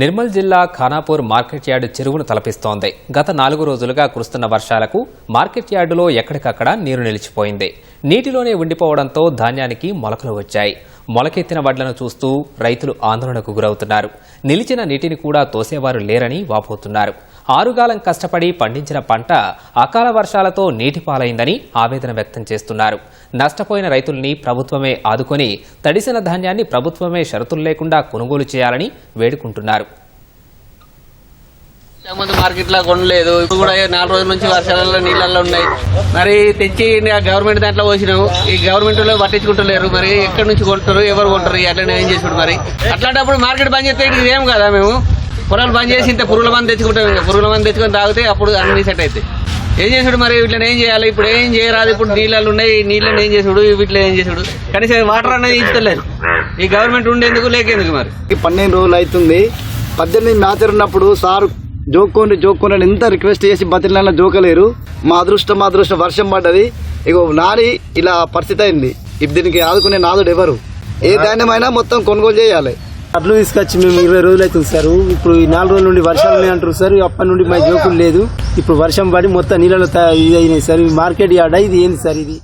నిర్మల్ జిల్లా Khanapur market yard చెరువును తలపిస్తోంది. గత నాలుగు రోజులుగా కురుస్తున్న వర్షాలకు మార్కెట్ యార్డులో ఎక్కడికక్కడ నీరు నిలిచిపోయింది. నీటిలోనే ఉండిపోవడంతో ధాన్యానికి మొలకలు వచ్చాయి. మొలకెత్తిన వడ్లను చూస్తూ రైతులు ఆందోళనకు గురవుతున్నారు. నిలిచిన నీటిని కూడా తోసేవారు లేరని వాపోతున్నారు. ఆరుగాలం కష్టపడి పండించిన పంట అకాల వర్షాలతో నీటిపాలైందని ఆవేదన వ్యక్తం చేస్తున్నారు. నష్టపోయిన రైతుల్ని ప్రభుత్వమే ఆదుకొని తడిసిన ధాన్యాన్ని ప్రభుత్వమే షరతులు లేకుండా కొనుగోలు చేయాలని వేడుకుంటున్నారు. ముందు మార్కెట్ కొనలేదు. ఇప్పుడు కూడా నాలుగు రోజుల నుంచి వర్షాలలో నీళ్ళల్లో ఉన్నాయి. మరి తెచ్చి ఆ గవర్నమెంట్ దాంట్లో పోసినాము. ఈ గవర్నమెంట్లో పట్టించుకుంటలేరు. మరి ఎక్కడి నుంచి కొంటారు ఎవరు కొంటారు అట్లనే ఏం చేసుకుంటారు మరి? అట్లాంటప్పుడు మార్కెట్ బంద్ చేస్తే ఇది ఏం కదా మేము. పొలాలు బంద్ చేసి ఇంత పురుగుల మంది తెచ్చుకుంటాం పురుగుల మంది తెచ్చుకొని తాగితే అప్పుడు అన్ని సెట్ అవుతాయి. ఏం చేసుడు మరి? వీటిని ఏం చేయాలి? ఇప్పుడు ఏం చేయరాదు? ఇప్పుడు నీళ్ళు ఉన్నాయి నీళ్ళని ఏం చేసుడు? వీటిలో ఏం చేసుడు? కనీసం వాటర్ అనేది ఇస్తలేదు ఈ గవర్నమెంట్ ఉండేందుకు లేకేందుకు మరి? ఈ పన్నెండు రోజులు అవుతుంది. పద్దెనిమిది మ్యాచ్ ఉన్నప్పుడు సార్ జోక్కోండి జోక్కోండి ఎంత రిక్వెస్ట్ చేసి బతిలైనా జోకలేరు. మా అదృష్టం మా అదృష్టం వర్షం పడ్డది. ఇగో నాని ఇలా పరిస్థితి అయింది. ఇప్పుడు దీనికి ఆదుకునే నాదుడు ఎవరు? ఏ ధాన్యమైనా మొత్తం కొనుగోలు చేయాలి. అడ్లు తీసుకొచ్చి మేము ఇరవై రోజులు అవుతుంది సార్. ఇప్పుడు ఈ నాలుగు రోజుల నుండి వర్షాలు ఉన్నాయి అంటారు సార్ అప్పటి నుండి మా జోకులు లేదు. ఇప్పుడు వర్షం పడి మొత్తం నీళ్ళలో ఇది అయినాయి సార్. ఈ మార్కెట్ యాడ ఇది ఏంది సార్ ఇది?